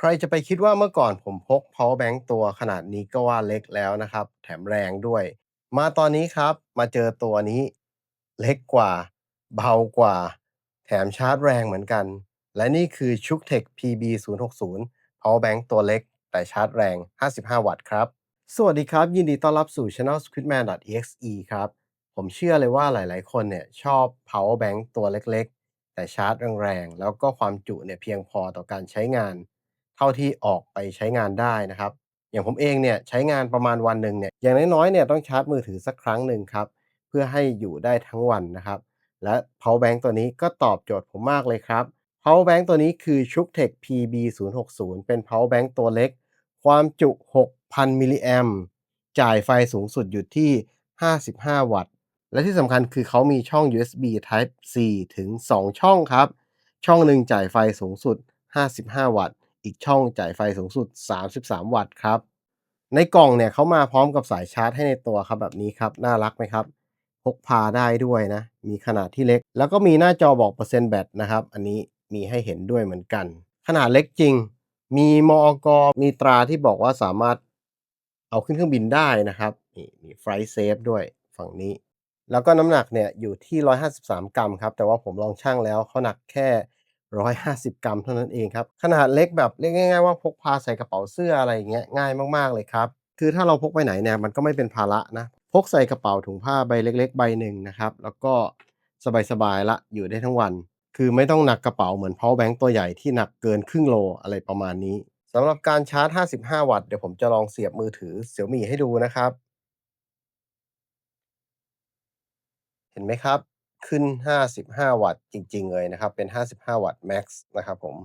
ใครจะไปคิดว่าเมื่อก่อนผมพก power bank ตัวขนาดนี้ก็ว่าเล็กแล้วนะครับ แถมแรงด้วย มาตอนนี้ครับ มาเจอตัวนี้ เล็กกว่า เบากว่า แถมชาร์จแรงเหมือนกัน และนี่คือ c h u k t e c h PB060 power bank ตัวเล็ก แต่ชาร์จแรง 55 วัตต์ครับ สวัสดีครับ ยินดีต้อนรับสู่ Channel squidman.exe ครับ ผมเชื่อเลยว่าหลายๆ คนเนี่ยชอบ power bank ตัวเล็กๆ แต่ชาร์จแรงๆแล้วก็ความจุเนี่ยเพียงพอต่อการใช้งาน เท่าที่ออกไปใช้งานได้นะครับ อย่างผมเองเนี่ยใช้งานประมาณวันหนึ่งเนี่ยอย่างน้อยๆเนี่ยต้องชาร์จมือถือสักครั้งหนึ่งครับ เพื่อให้อยู่ได้ทั้งวันนะครับ และ power bank ตัวนี้ก็ตอบโจทย์ผมมากเลยครับ power bank ตัวนี้คือ c h u k t e c h PB060 เป็น power bank ตัวเล็ก ความจุ 6,000มิลลิแอมจ่ายไฟสูงสุดอยู่ที่ 55 วัตต์ และที่สำคัญคือเขามีช่อง USB Type C ถึง 2 ช่องครับ ช่องหนึ่งจ่ายไฟสูงสุด 55 วัตต์ อีกช่องจ่ายไฟสูงสุด 33 วัตต์ครับ ในกล่องเนี่ยเขามาพร้อมกับสายชาร์จให้ในตัวครับแบบนี้ครับ น่ารักไหมครับ พกพาได้ด้วยนะ มีขนาดที่เล็ก แล้วก็มีหน้าจอบอกเปอร์เซ็นต์แบตนะครับ อันนี้มีให้เห็นด้วยเหมือนกัน ขนาดเล็กจริง มีมอกมีตราที่บอกว่าสามารถเอาขึ้นเครื่องบินได้นะครับนี่มีไฟเซฟด้วยฝั่งนี้ แล้วก็น้ำหนักเนี่ยอยู่ที่ 153 กรัมครับ แต่ว่าผมลองชั่งแล้วเขาหนักแค่ 150 กรัมเท่านั้นเองครับ ขนาดเล็กแบบเรียกง่าย ๆ ว่าพกพาใส่กระเป๋าเสื้ออะไรอย่างเงี้ยง่ายมากๆเลยครับคือถ้าเราพกไปไหนเนี่ยมันก็ไม่เป็นภาระนะพกใส่กระเป๋าถุงผ้าใบเล็ก ๆ ใบหนึ่งนะครับแล้วก็สบายๆละอยู่ได้ทั้งวัน คือไม่ต้องหนักกระเป๋าเหมือน power bank ตัวใหญ่ที่หนักเกินครึ่งโลอะไรประมาณนี้สำหรับการชาร์จ 55 วัตต์เดี๋ยวผมจะลองเสียบมือถือ Xiaomi ให้ดูนะครับ เห็นไหมครับ ขึ้น 55 วัตต์จริง ๆ เลยนะครับ เป็น 55 วัตต์ max นะครับผม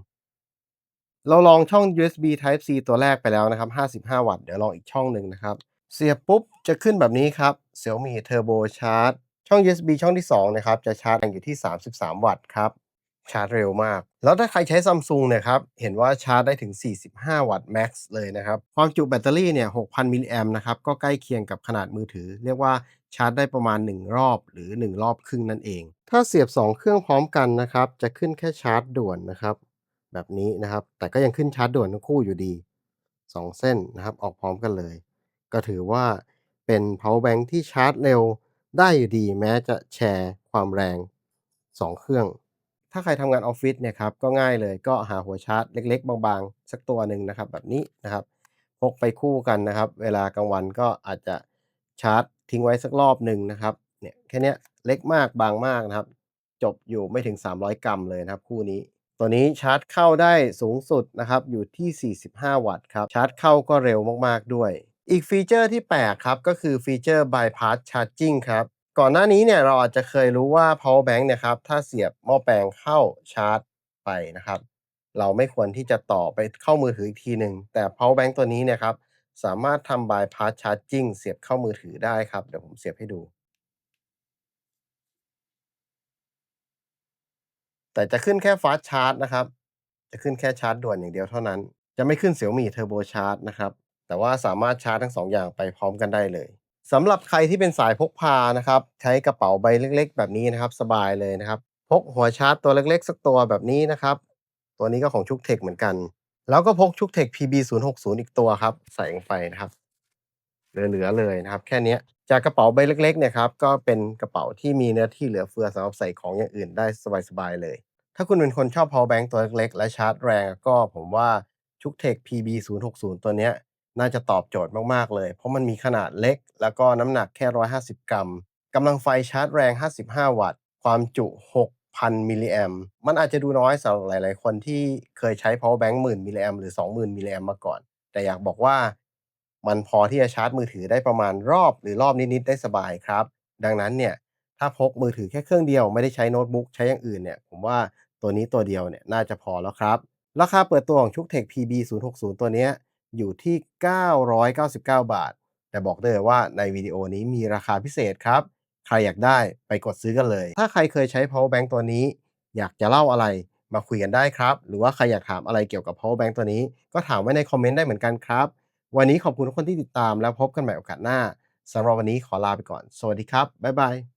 เราลองช่อง USB Type C ตัวแรกไปแล้วนะครับ 55 วัตต์ เดี๋ยวลองอีกช่องหนึ่งนะครับ เสียบปุ๊บ จะขึ้นแบบนี้ครับ Xiaomi Turbo Charge ช่อง USB ช่องที่ 2 นะครับ จะชาร์จอยู่ที่ 33 วัตต์ครับ ชาร์จเร็วมาก แล้วถ้าใครใช้ Samsung เนี่ยครับ เห็นว่าชาร์จได้ถึง 45 วัตต์ max เลยนะครับ ความจุแบตเตอรี่เนี่ย 6,000 มิลลิแอมนะครับ ก็ใกล้เคียงกับขนาดมือถือ เรียกว่าชาร์จได้ประมาณ 1 รอบหรือ 1 รอบครึ่งนั่นเอง ถ้าเสียบ 2 เครื่องพร้อมกันนะครับ จะขึ้นแค่ชาร์จด่วนนะครับ แบบนี้นะครับ แต่ก็ยังขึ้นชาร์จด่วนทั้งคู่อยู่ดี 2 เส้นนะครับ ออกพร้อมกันเลย ก็ถือว่าเป็น power bank ที่ชาร์จเร็ว ได้อยู่ดี แม้จะแชร์ความแรง 2 เครื่อง ถ้าใครทำงานออฟฟิศเนี่ยครับก็ง่ายเลยก็หาหัวชาร์จเล็ก ๆ บางๆ สักตัวหนึ่งนะครับ แบบนี้นะครับพกไปคู่กันนะครับ เวลากลางวันก็อาจจะชาร์จทิ้งไว้สักรอบหนึ่งนะครับเนี่ยแค่นี้เล็กมากบางมากนะครับ จบอยู่ไม่ถึง 300 กรัมเลยนะครับ คู่นี้ ตัวนี้ชาร์จเข้าได้สูงสุดนะครับอยู่ที่ 45 วัตต์ครับชาร์จเข้าก็เร็วมากๆด้วย อีกฟีเจอร์ที่แปลกครับก็คือฟีเจอร์ bypass charging ครับ ก่อนหน้านี้เนี่ยเราอาจจะเคยรู้ว่า power bank เนี่ยครับถ้าเสียบหม้อแปลงเข้าชาร์จไปนะครับ เราไม่ควรที่จะต่อไปเข้ามือถืออีกทีหนึ่งแต่ power bank ตัวนี้เนี่ยครับสามารถทำ bypass charging เสียบเข้ามือถือได้ครับ เดี๋ยวผมเสียบให้ดู แต่จะขึ้นแค่ fast charge นะครับ จะขึ้นแค่ชาร์จด่วนอย่างเดียวเท่านั้น จะไม่ขึ้น Xiaomi Turbo Charge นะครับแต่ว่าสามารถชาร์จทั้ง2อย่างไปพร้อมกันได้เลย สำหรับใครที่เป็นสายพกพานะครับ ใช้กระเป๋าใบเล็กๆ แบบนี้นะครับ สบายเลยนะครับ พกหัวชาร์จตัวเล็กๆ สักตัวแบบนี้นะครับ ตัวนี้ก็ของชุกเทคเหมือนกัน แล้วก็พกชุกเทค PB060 อีกตัวครับ ใส่ลงไปนะครับ เหลือๆเลยนะครับ แค่นี้จากกระเป๋าใบเล็กๆเนี่ยครับก็เป็นกระเป๋าที่มีเนื้อที่เหลือเฟือสำหรับใส่ของอย่างอื่นได้สบายๆเลย ถ้าคุณเป็นคนชอบ power bank ตัวเล็กๆ และชาร์จแรงก็ผมว่าชุกเทค PB060 ตัวเนี้ย น่าจะตอบโจทย์มากๆเลย เพราะมันมีขนาดเล็ก แล้วก็น้ำหนักแค่ 150 กรัมกำลังไฟชาร์จแรง 55 วัตต์ ความจุ 6,000 มิลลิแอมมันอาจจะดูน้อยสำหรับหลาย ๆ คนที่เคยใช้ power bank หมื่นมิลลิแอมหรือ 20,000 มิลลิแอมมาก่อน แต่อยากบอกว่า มันพอที่จะชาร์จมือถือได้ประมาณรอบหรือรอบนิด ๆ ได้สบายครับ ดังนั้นเนี่ยถ้าพกมือถือแค่เครื่องเดียวไม่ได้ใช้โน้ตบุ๊กใช้อย่างอื่นเนี่ยผมว่าตัวนี้ตัวเดียวเนี่ยน่าจะพอแล้วครับ ราคาเปิดตัวของชุกเทค PB060 ตัวเนี้ย อยู่ที่ 999 บาท แต่บอกได้เลยว่าในวิดีโอนี้มีราคาพิเศษครับ ใครอยากได้ไปกดซื้อกันเลย ถ้าใครเคยใช้ power bank ตัวนี้ อยากจะเล่าอะไรมาคุยกันได้ครับ หรือว่าใครอยากถามอะไรเกี่ยวกับ power bank ตัวนี้ ก็ถามไว้ในคอมเมนต์ได้เหมือนกันครับ วันนี้ขอบคุณทุกคนที่ติดตามแล้วพบกันใหม่โอกาสหน้าสำหรับวันนี้ขอลาไปก่อน สวัสดีครับบ๊ายบาย